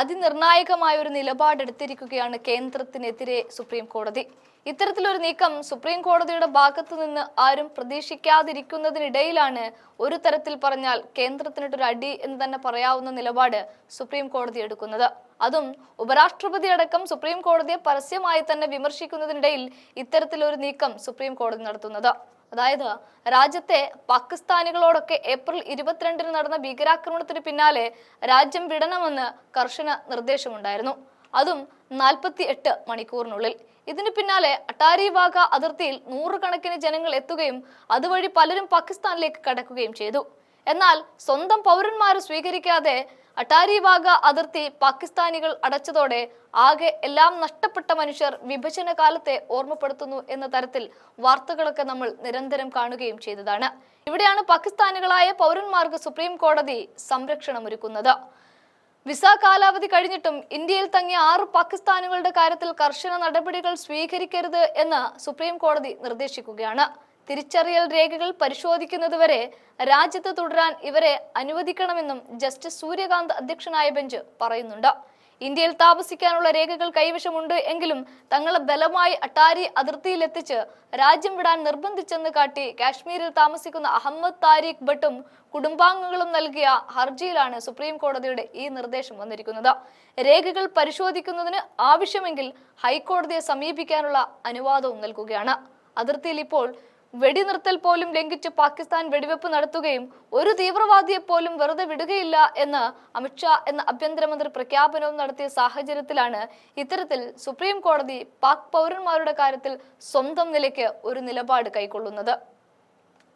അതിനിർണായകമായ ഒരു നിലപാടെടുത്തിരിക്കുകയാണ് കേന്ദ്രത്തിനെതിരെ സുപ്രീം കോടതി. ഇത്തരത്തിലൊരു നീക്കം സുപ്രീം കോടതിയുടെ ഭാഗത്തു നിന്ന് ആരും പ്രതീക്ഷിക്കാതിരിക്കുന്നതിനിടയിലാണ് ഒരു തരത്തിൽ പറഞ്ഞാൽ കേന്ദ്രത്തിനിട്ടൊരു അടി എന്ന് തന്നെ പറയാവുന്ന നിലപാട് സുപ്രീം കോടതി എടുക്കുന്നത്. അതും ഉപരാഷ്ട്രപതി അടക്കം സുപ്രീം കോടതിയെ പരസ്യമായി തന്നെ വിമർശിക്കുന്നതിനിടയിൽ ഇത്തരത്തിലൊരു നീക്കം സുപ്രീം കോടതി നടത്തുന്നത്. അതായത് രാജ്യത്തെ പാകിസ്ഥാനികളോടൊക്കെ ഏപ്രിൽ ഇരുപത്തിരണ്ടിന് നടന്ന ഭീകരാക്രമണത്തിന് പിന്നാലെ രാജ്യം വിടണമെന്ന് കർശന നിർദ്ദേശമുണ്ടായിരുന്നു. അതും നാൽപ്പത്തി എട്ട് മണിക്കൂറിനുള്ളിൽ. ഇതിനു പിന്നാലെ അട്ടാരി വാഗ അതിർത്തിയിൽ നൂറുകണക്കിന് ജനങ്ങൾ എത്തുകയും അതുവഴി പലരും പാകിസ്ഥാനിലേക്ക് കടക്കുകയും ചെയ്തു. എന്നാൽ സ്വന്തം പൗരന്മാരെ സ്വീകരിക്കാതെ അട്ടാരി വാഗ അതിർത്തി പാകിസ്ഥാനികൾ അടച്ചതോടെ ആകെ എല്ലാം നഷ്ടപ്പെട്ട മനുഷ്യർ വിഭജന കാലത്തെ ഓർമ്മപ്പെടുത്തുന്നു എന്ന തരത്തിൽ വാർത്തകളൊക്കെ നമ്മൾ നിരന്തരം കാണുകയും ചെയ്തതാണ്. ഇവിടെയാണ് പാകിസ്ഥാനികളായ പൗരന്മാർക്ക് സുപ്രീം കോടതി സംരക്ഷണം ഒരുക്കുന്നത് വിസ കാലാവധി കഴിഞ്ഞിട്ടും ഇന്ത്യയിൽ തങ്ങിയ ആറ് പാകിസ്ഥാനികളുടെ കാര്യത്തിൽ കർശന നടപടികൾ സ്വീകരിക്കരുത് എന്ന് സുപ്രീം കോടതി നിർദ്ദേശിക്കുകയാണ്. തിരിച്ചറിയൽ രേഖകൾ പരിശോധിക്കുന്നതുവരെ രാജ്യത്ത് തുടരാൻ ഇവരെ അനുവദിക്കണമെന്നും ജസ്റ്റിസ് സൂര്യകാന്ത് അധ്യക്ഷനായ ബെഞ്ച് പറയുന്നുണ്ട്. ഇന്ത്യയിൽ താമസിക്കാനുള്ള രേഖകൾ കൈവശമുണ്ട് എങ്കിലും തങ്ങളെ ബലമായി അട്ടാരി അതിർത്തിയിലെത്തിച്ച് രാജ്യം വിടാൻ നിർബന്ധിച്ചെന്ന് കാട്ടി കാശ്മീരിൽ താമസിക്കുന്ന അഹമ്മദ് താരിഖ് ഭട്ടും കുടുംബാംഗങ്ങളും നൽകിയ ഹർജിയിലാണ് സുപ്രീം കോടതിയുടെ ഈ നിർദ്ദേശം വന്നിരിക്കുന്നത്. രേഖകൾ പരിശോധിക്കുന്നതിന് ആവശ്യമെങ്കിൽ ഹൈക്കോടതിയെ സമീപിക്കാനുള്ള അനുവാദവും നൽകുകയാണ്. അതിർത്തിയിൽ ഇപ്പോൾ വെടിനിർത്തൽ പോലും ലംഘിച്ച് പാകിസ്ഥാൻ വെടിവെപ്പ് നടത്തുകയും ഒരു തീവ്രവാദിയെ പോലും വെറുതെ വിടുകയില്ല എന്ന് അമിത്ഷാ എന്ന ആഭ്യന്തരമന്ത്രി പ്രഖ്യാപനവും നടത്തിയ സാഹചര്യത്തിലാണ് ഇത്തരത്തിൽ സുപ്രീം കോടതി പാക് പൗരന്മാരുടെ കാര്യത്തിൽ സ്വന്തം നിലയ്ക്ക് ഒരു നിലപാട് കൈക്കൊള്ളുന്നത്.